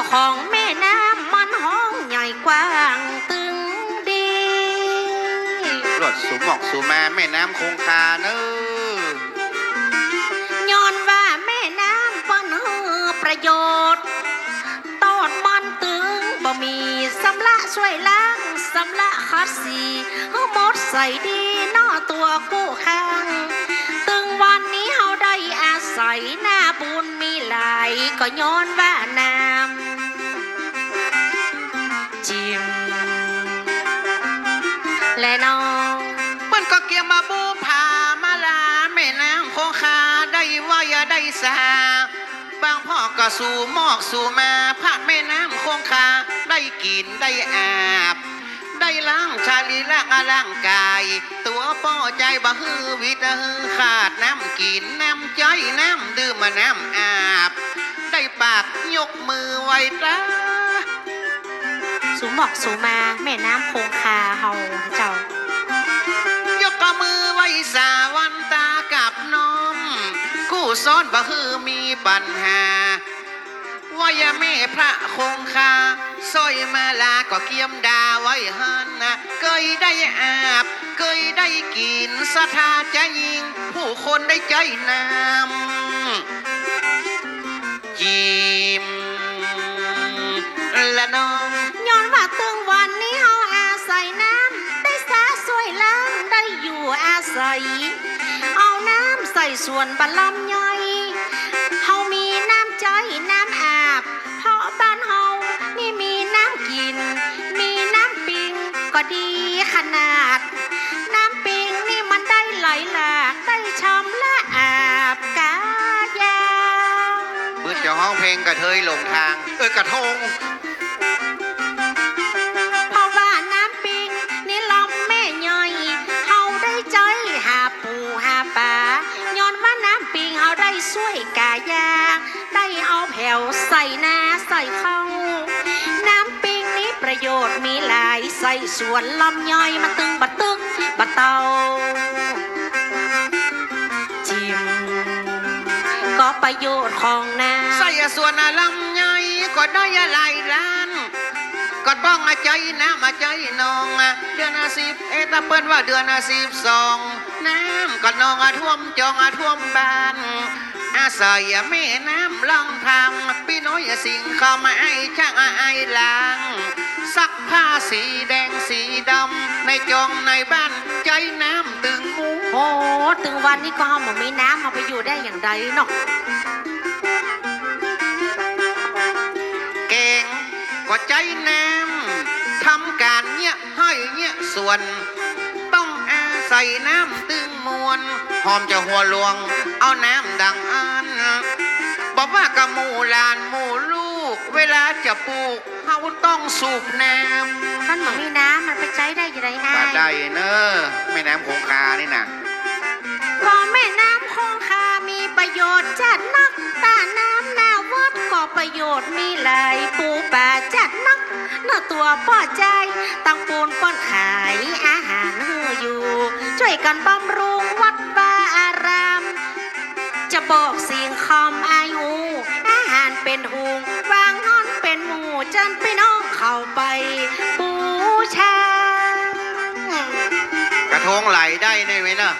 ก็ของแม่น้ำมันห้องใหญ่กว้างตึงดีรถสูหมอกสูมาแม่น้ำคงคาเนอย้อนว่าแม่น้ำเปิ้นเฮอประโยชน์ ตอดมันตึงบ่มีสำละช่วยล้างสำละคัดสีเฮาหมดใส่ดีนอตัวกู้ข้างตึงวันนี้เฮาได้อาศัยหน้าบุญมีหลายก็ย้อนว่าน้ำจิมและน้องเปิ้นก็เกี่ยมมาบูพามาลาแม่น้ำคงคาได้ว่าอย่าได้สาบางพ่อก็สู่หมอกสู่มาพระแม่น้ำคงคาได้กินได้อาบ ได้ล้างชาลีละร่างกาย ตัวป้อใจบ่ฮือวิตฮือขาดน้ำกินน้ำใจน้ำดื่มมาน้ำอาบ ได้ปากยกมือไหวตรา สูหมอกสูมาแม่น้ำคงคาเฮาเจ้า ยกก็มือไหวสาวันตากับน้องกู้ซ้อนบ่ฮือมีปัญหา ว่าอย่าแม่พระคงคาสร้อยมาลาก็เกียมดาไว้หันนะเคยได้อาบเคยได้กินสะทาจะยิง ผู้คนได้ใจน้ำยิ้มละน้อง อยู่อาศัยเอาน้ำใส่ส่วนบะลำย่อยเฮามีน้ำใจน้ำอาบ เพราะบ้านเฮานี่มีน้ำกิน มีน้ำปิงก็ดีขนาด น้ำปิงนี่มันได้ไหลหลากได้ชำและอาบกายางเมื่อจะห้องเพลงกระเทยหลงทาง เออกระทง ได้ช่วยกายา ได้เอาแผ่วใส่นาใส่เข้า น้ำปิงนี้ประโยชน์มีหลายใส่สวนลำย่อยมาตึงบะตึกบะเตาจิมก็ประโยชน์ของน้ำใส่ส่วนลำไยก็ได้หลายล้าน ก็ต้องอาใจนะมาใจนองเดือนอาสิบเอตาเปิ้นว่าเดือนอาสิบสองน้ำก็นองอาท่วมจองอาท่วมบ้านอาศัยแม่น้ำลำทางพี่น้อยสิ่งเข้ามาไอช่างไอล้างซักผ้าสีแดงสีดำในจองในบ้านใจน้ำตึงมูโอ้ถึงวันนี้ก็เฮาบ่มีน้ำมาไปอยู่ได้อย่างใดเนาะ ก็ใจน้ำทำการเนี่ยให้เนี่ยส่วน ต้องอาศัยน้ำตึงมวลหอมจะหัวหลวง เอาน้ำดังอันบอกว่ากะหมูหลานหมูลูก เวลาจะปลูกเขาต้องสูบน้ำมันบ่มีน้ำมันไปใช้ได้ยังไงไงปาได้เนอะแม่น้ำคงคานี่นะก็แม่น้ำคงคามีประโยชน์จัดนักตาน้ำหน้าวัด ก็ประโยชน์มีหลายปูป่าจัดนักเนื้อตัวป้อใจตั้งปูนป้อนขายอาหารเฮืออยู่ ช่วยกันบำรุงวัดวาอาราม จะบอกสิ่งคำอายุอาหารเป็นหุงวางนอนเป็นหมู่จันพี่น้องเข้าไปบูชากระทงไหลได้ได้ไหมเนอะ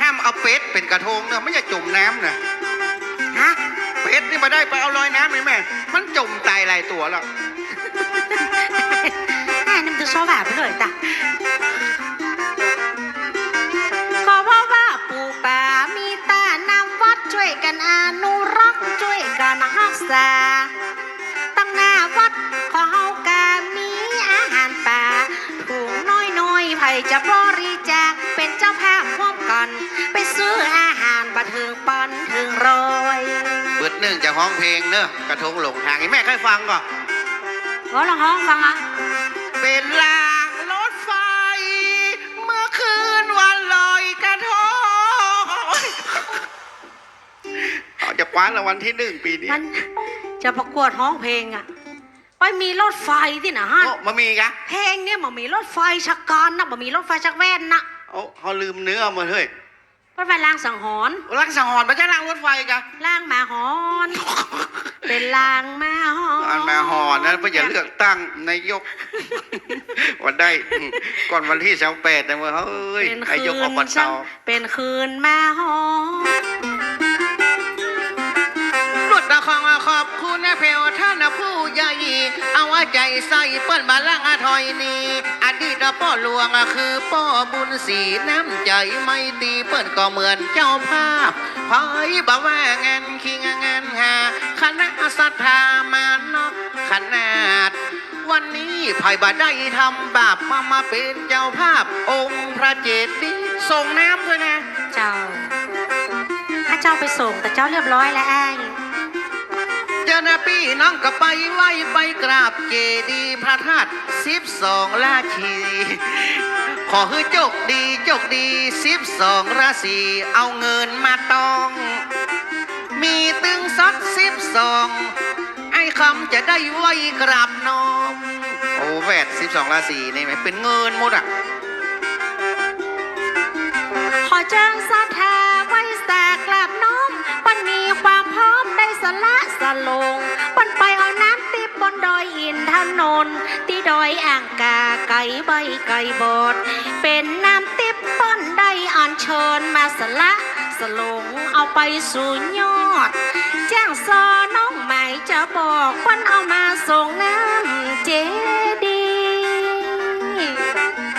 ห้ามเอาเป็ดเป็นกระทงเนอะไม่จะจมน้ำนะฮะ เป็ดนี่มาได้ไปเอาลอยน้ำไหมแม่ มันจมตายหลายตัวแล้วแม่นี่มันจะชอบแบบไปเลยจ้ะก็เพราะว่าปู่ป่ามีตานำวัดช่วยกันอนุรักษ์ช่วยกันรักษา ตั้งหน้าวัดขอเฮากามีอาหารป่าถุงน้อยๆไผจะบริจาคเป็นเจ้าภาพร่วมกัน ไปซื้ออาหารบันถึงปันถึง หนึ่งจากห้องเพลงเนอะกระทงหลงทางไอ้แม่เคยฟังก่อนก็ลองห้องฟังอะเป็นลางรถไฟ เมื่อคืนวันลอยกระทงเขาจะคว้ารางวัลที่หนึ่งปีนี้มันจะประกวดห้องเพลงอะไปมีรถไฟที่ไหนะฮะโอ้มามีกะเพลงเนี่ยมันมีรถไฟชักการนะมันมีรถไฟชักแว่นนะเอาเขาลืมเนื้อมาเฮ้ย เปิ้นว่าลางสังหรณ์ลังสังหรณ์ไม่ใช่ลังรถไฟกะลางหมาหอนเป็นลางหมาหอนอันแม่หอนนั้นเพื่อจะเลือกตั้งนายก วันได้อืมก่อนวันที่สิบแปดนะเว้ยเฮ้ยเป็นนายคืกอบนตช่างเป็นคืนหมาหอนรวดตะคองขอบคุณนะเพลท่านผู้ใหญ่ เอาว่าใจใส่เปิ้นมาลังอาถอยนี่อ ดีตพ่อหลวงอะคือพ่อบุญศรีน้ำใจไม่ตีเปิ้นก็เหมือนเจ้าภาพพายบอกว่างานคิงงานหาคณะศรัทธามานอกขนาด วันนี้ไผ่บ่ได้ทำบาปมามาเป็นเจ้าภาพองค์พระเจดีย์ส่งน้ำด้วยนะ เจ้า ถ้าเจ้าไปส่งแต่เจ้าเรียบร้อยแล้วไอ้ายเจ้าหน้าพี่น้องก็ไปไหวไปกราบเจดีพระธาตุสิบสองราชีขอให้โจกดีโจกดีสิบสองราศีเอาเงินมาตอง มีตึงซัดสิบสองไอ้คำจะได้ไหวกราบน้องโอ้แวดสิบสองราศีนี่ไหมเป็นเงินหมดอะขอเจิงศรัทธา สละสลงปันไปเอาน้ำติบบนดอยอินทนนท์ที่ดอยอ่างกาไก่ใบไก่บดเป็นน้ำติบเปิ้นได้อัญเชิญมาสละสลงเอาไปสู่ยอด แจ้งซอน้องใหม่จะบอกเปิ้นเอามาส่งน้ำเจดีย์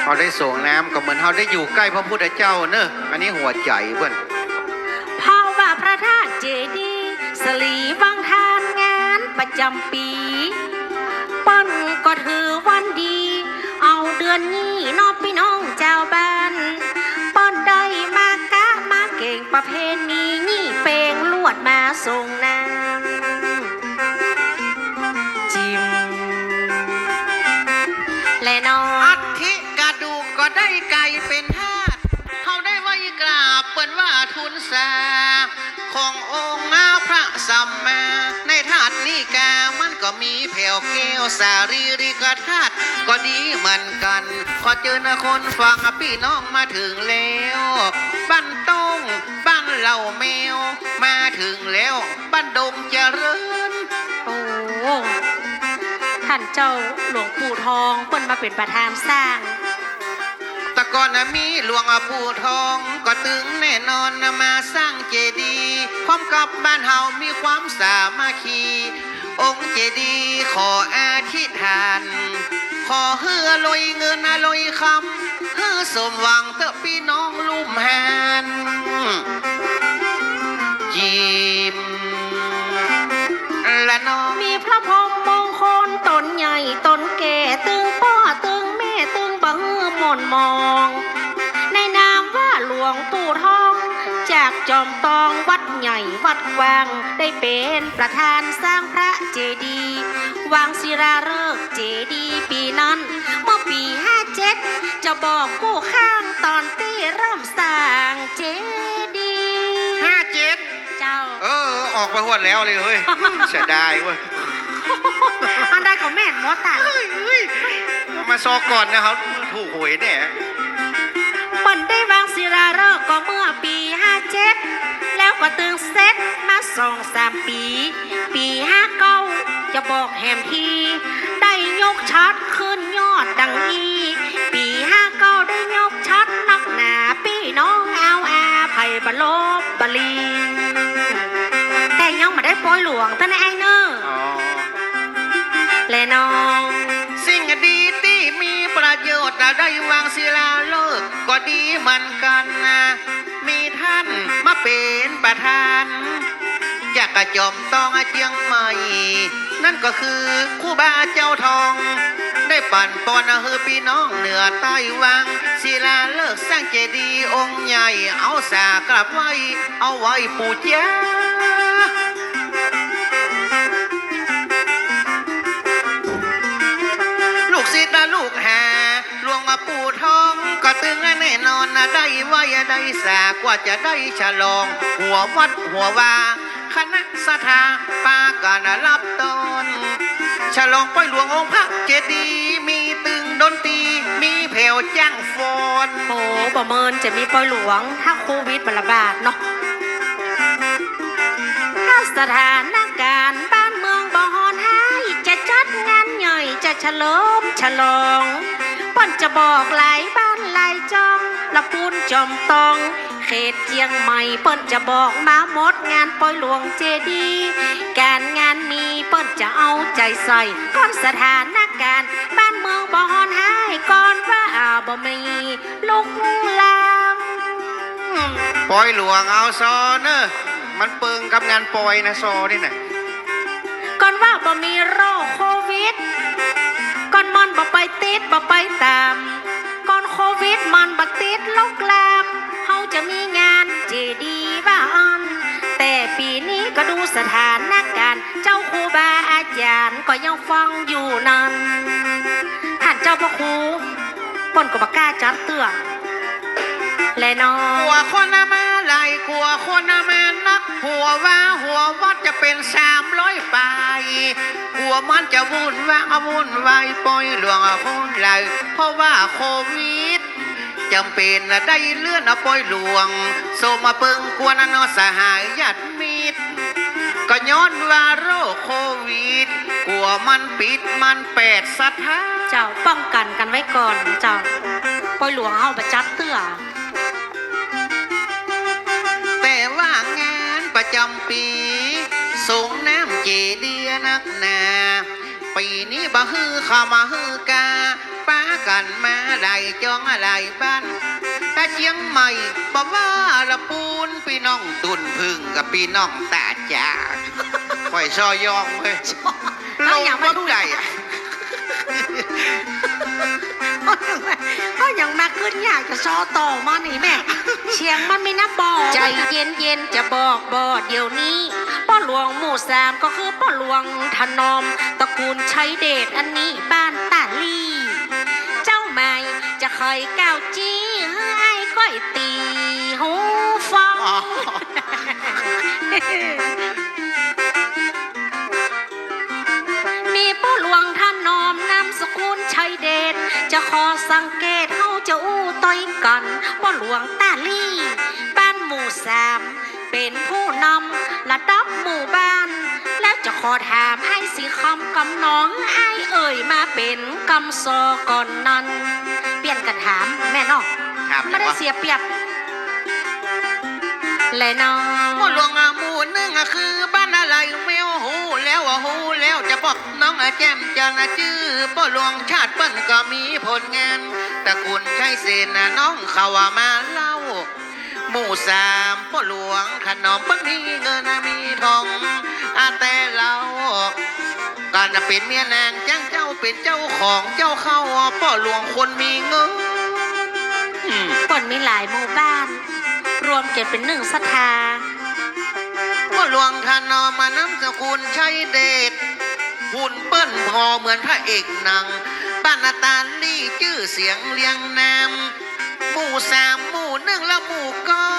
เขาได้ส่งน้ำก็เหมือนเขาได้อยู่ใกล้พระพุทธเจ้าเนอะอันนี้หัวใจเพื่อน เพราะว่าพระธาตุเจดีย์ สลีวังทานงานประจำปี ปั้นก็ถือวันดี เอาเดือนนี้นอพี่น้องเจ้าบ้านป้อนได้มากะมาเก่งประเพณีนี่เปลงลวดมาส่งน้ำจิมและนออัฐิกระดูกก็ได้ไก่เป็นทา เขาได้ไว้กราบเปิดว่าทุนสาขององค์อาพระสัมมา ในธาตุนี้กามันก็มีแผ่วแก้วสารีริกธาตุก็ดีเหมือนกันขอเจอนะคนฟังพี่น้องมาถึงแล้วบ้านตงบ้านเหล่าแมว มาถึงแล้วบ้านดงเจริญโอ้ท่านเจ้าหลวงปู่ทองเปิ้นมาเป็นประธานสร้าง ตะก่อนมีหลวงอาปู่ทองก็ตึงแน่นอนมาสร้างเจดีย์พร้อมกับบ้านเฮามีความสามัคคี องค์เจดีย์ขออธิษฐาน ขอเฮือลอยเงินลอยคำเฮือสมหวังเถอะพี่น้องลุ่มแหน ม่นมอง ในนามว่าหลวงปู่ทอง จากจอมตองวัดใหญ่วัดกวาง ได้เป็นประธานสร้างพระเจดีย์วางศิลาฤกษ์เจดีย์ปีนั้น เมื่อปีห้าเจ็ดจะบอกกู้ข้างตอนที่เริ่มสร้างเจดีย์ห้าเจ็ดเจ้า เออ ออกไปหวดแล้วเลยเฮ้ย เสียดายเว้ยอันใดของแม่นมดอะเฮ้ยเฮ้ยมาซอก่อนนะครับ ถูกหวยเนี่ยเปิ้นได้วางศิลาฤกษ์ก็เมื่อปี57แล้วก็ตึงเซตมาสองสามปี ปี59จะบอกแหมทีได้ยกชัดขึ้นยอดดังนี้ ปี59ได้ยกชัดนักหนาพี่น้องเอาอาภัยบลบบลีแต่ยังไม่ได้ปล่อยหลวงท่านไอ้เนออ๋อและน้อง สิ่งดีที่ มีประโยชน์ได้วางศิลาฤกษ์ก็ดีเหมือนกันนะมีท่านมาเป็นประธานจากกระจอมตองเจียงใหม่ นั่นก็คือคู่บาเจ้าทอง ได้ปั่นปอนเฮือพี่น้องเหนือใต้วังศิลาฤกษ์สร้างเจดีย์องค์ใหญ่เอาสากลับไว้ เอาไว้ปู่เจ้า ลูกศิษย์นะลูกหาหลวงมาปู่ทอง ก็ตึงแน่นอนนะได้ไว่าได้สากว่าจะได้ฉลอง หัววัดหัววาคณะสถาปาการรับตนฉลองปล่อยหลวงองค์พระเจดีย์มีตึงดนตรีมีเพลตียวจ้างโฟนโอ้บ่เมินจะมีปอยหลวง ถ้าโควิดมันระบาดเนาะถ้าสถานการณ์ ฉลิมฉลองเป้นจะบอกหลายบ้านหลายจองละปูนจอมตอง เขตเจียงใหม่เปิ้นจะบอกมาหมดงานปอยหลวงเจดีย์การงานมีเปิ้นจะเอาใจใส่ก่อนสถานการณ์บ้านเมืองบ่ฮอนให้ก่อนว่าบ่มีลุกลามปอยหลวงเอาซอเนอะมันเปิงกับงานปอยนะซอนี่น่ะก่อนว่าบ่มีโรคโควิดก่อน มันบ่ไปติดบ่ไปตามก่อนโควิดมันบ่ติดโรคลามเฮาจะมีงานเจดีบ้านแต่ปีนี้ก็ดูสถานการณ์เจ้าครูบาอาจารย์ก็ยังฟังอยู่นั้นท่านเจ้าพระครูป่นก็บ่กล้าจัดเตือนและน้อกลัวคนน่ะมาไหลกลัวคนน่ะมานัก หัวว่าหัววัดจะเป็นสามร้อยปลาย ลัวมันจะวุ่นวายวุ่นวายปอยหลวงอะคนไหลเพราะว่าโควิดจำเป็นนะได้เลื่อนอะปอยหลวงโซมาเปิงกวนอะเนอสหายญาติมิตรก็ย้อนว่าโรคโควิด กลัวมันปิดมันแปดสถานเจ้าป้องกันกันไว้ก่อนเจ้าปอยหลวงเฮาบ่จัดเตือแต่ว่างานประจำปีส่งน้ำเจดีย นักหนาปีนี้บ่ฮือเข้ามาฮือกาป้ากันมาไหลจองอะไรบ้านถ้าเชียงใหม่บ่ว่าละปูนพี่น้องตุนพึ่งกับพี่น้องตาจากค่อยซอยองเว้ยเอาอย่างมาลดูงใหญ่ก็ยังมาขึ้นอยากจะซอต่อมานี่แม่ เชียงมันไม่นับบอกใจเย็นเย็นๆจะบอกบอเดี๋ยวนี้ป้อ หลวงหมู่สามก็คือป้อหลวงถนอมตระกูลชัยเดชอันนี้บ้านตาลี่เจ้าใหม่จะคอยก้าวจี้ให้ก้อยตีหูฟังอ๋อมีผู้หลวงท่านนอมนามสกุลชัยเดชจะขอสังเกตเฮาจะอู้ต้อยกันว่าหลวงตาลี่บ้านหมู่สาม เป็นผู้นำระดับหมู่บ้าน แล้วจะขอถามไอ้สีคำกำน้องไอ้เอ่ยมาเป็นกำซอก่อนนั้น เปลี่ยนกันถามแม่เนอกถามไม่ได้ว่าเสียเปรียบและน้องพ่อหลวงอาหมูนึงอะคือบ้านอะไรไม่หูแล้วอะหูแล้วจะบอกน้องอะแจ่มจันอะชื่อพ่อหลวงชาติเปิ้นก็มีผลงานตระกูลใช้เสนนะน้องเขาว่ามาเล่า หมู่สามพ่อหลวงขนมเปิ้นมีเงินมีทองอาแต่เราการน่ะเป็นเมียนางจ้างเจ้าเป็นเจ้าของเจ้าเข้าพ่อหลวงคนมีเงินคนมีหลายหมู่บ้าน รวมเกันเป็นหนึ่งศรัทธาพ่อหลวงทานอมาน้ำสกุลชัยเดชหุ่นเปิ้นพอเหมือนพระเอกนังบ้านนาตาลี่ชื่อเสียงเรียงนาม หมู่สามหมู่หนึ่งและหมู่เก้า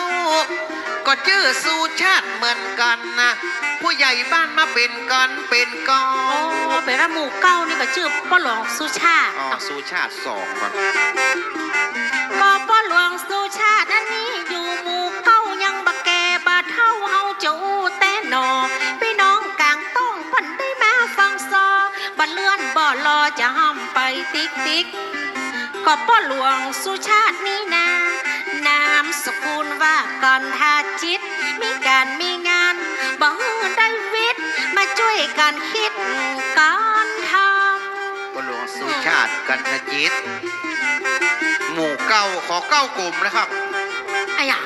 ก็ชื่อสู่ชาติเหมือนกันนะผู้ใหญ่บ้านมาเป็นกันเป็นกอโอ้เป็นว่าหมู่เก้านี่ก็ชื่อป้าหลวงสุชาติอ๋อสู่ชาติสองก่อนก็ป้าหลวงสุชาติอันนี้อยู่หมู่เก้ายังบะแก่บะเท่าเฮาจะอู้แต่หนอพี่น้องกลางต้องปันได้มาฟังซอบันเลื่อนบ่รอจะห้ามไปติ๊กติ๊ก ก็ป้าหลวงสุชาตินี่นานามสกุลว่าก่อนทาจิต มีการมีงานบ่ฮือได้วิทย์มาช่วยกันคิดการทำพ่อหลวงสู่ชาติกันทจิต หมู่เก้าขอเก้ากลุ่มนะครับอะอย่าง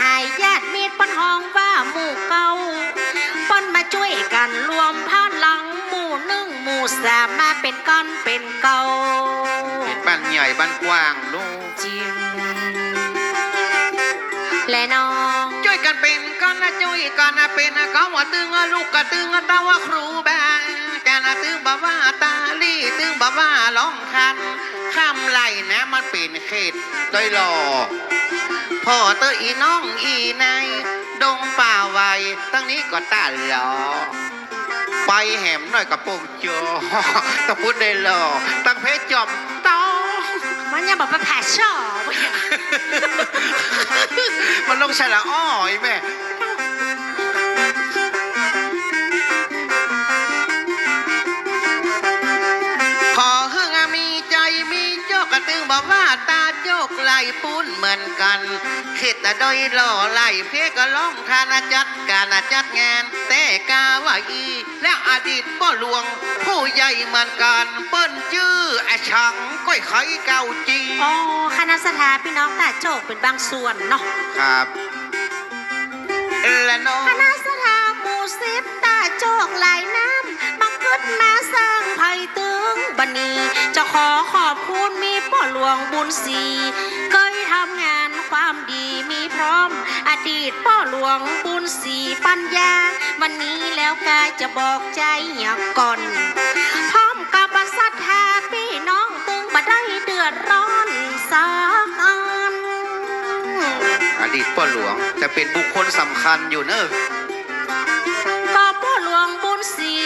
หายญาติมีดปันห้องว่าหมู่เก่าปนมาช่วยกันรวมพลังหมู่หนึ่งหมู่สามมาเป็นก้อนเป็นเก่าเป็นบ้านใหญ่บ้านกว้างลูกจริงและน้องช่วยกันเป็นกันนะช่วยกันนะเป็นนะเขาว่าตึงอะลูกก็ตึงอะตาว่าครูแบงจานะตึงบ่าว่าตาลี่ตึงบ่าว่าร้องคัน คคำไหลนะมันเป็นเขตโดยหล่อพ่อเตออีน้องอีในดงป่าไวตั้งนี้ก็ตาหลอไปแหมหน่อยกับโป่งโจต้องพูดได้หล่อตั้งเพชรจอมต้อมันยังบอกไปแผ่ชอบมันลงฉละอ้อยแม่ จกกระตึงบอกว่าตาโจกไหลปุ้นเหมือนกันเข็ดแต่ดอยหล่อไหลเพก็ร้องทานาจัดการจัดงาน แต่กาว่าอี และอดีตพ่อหลวง ผู้ใหญ่เหมือนกัน เปิ้นชื่ออาชังก้อยไข่เก่าจีอ๋อคณะสถาพี่น้องตาโจกเป็นบางส่วนเนาะครับและน้องคณะสถาหมู่สิบตาโจกหลายน้ำบัง กึดมาสร้างไผ่ตึงบันนี้ จะขอขอบคุณมีพ่อหลวงบุญศรีเคยทำงานความดีมีพร้อม อดีตพ่อหลวงบุญศรีปัญญา วันนี้แล้วกายจะบอกใจอย่าก่อนพร้อมกับบศรัทธาพี่น้องตึงบ่ได้เดือดร้อนสักอันอดีตพ่อหลวงจะเป็นบุคคลสำคัญอยู่เนอะก็พ่อหลวงบุญศรี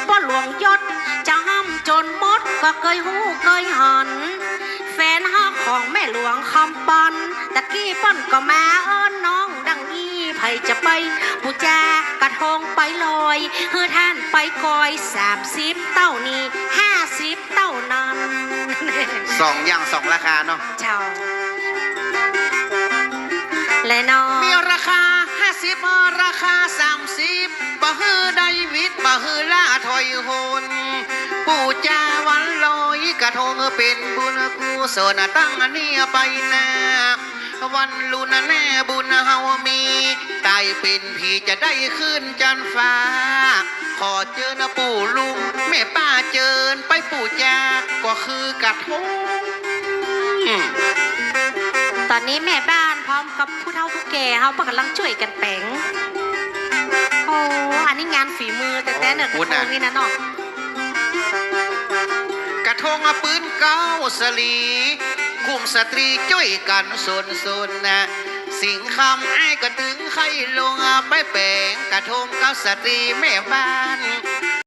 หรือพ่อหลวงยศจะห้ำจนหมดก็เคยหูเคยหัน แฟนฮักของแม่หลวงคำปอนตะกี้ป้อนก็มาอ้อนน้องดังนี้ไผจะไปปูจากระทงไปลอยเฮือท่านไปคอยสามสิบเต้านี้ห้าสิบเต้านั้นสองอย่างสองราคาเนาะเจ้าและน้องมีราคา 50ราคา30บ่ฮือไดวิดบ่ฮือล่าถอยโหนปู่จาวันลอยกระทงเป็นบุญกุศลตั้งอันนี้ไปนาวันลุนแน่บุญเฮามีตายเป็นผีจะได้ขึ้นจันฟ้า ขอเจอนะปู่ลุงแม่ป้าเจิญไปปู่จาก็คือกระทง ตอนนี้แม่บ้านพร้อมกับผู้เฒ่าผู้แก่เขากำลังช่วยกันแปลงโอ้อันนี้งานฝีมือแต่แต่เนิร์ดกระทงนี่นะเนาะกระทงเอาปืนเก้าสลีคุมสตรีจ้อยกันสนสนนะ สิ่งคำไอ้ายก็ถึงใครลงไปแปลงกระทงเกับสตรีแม่บ้าน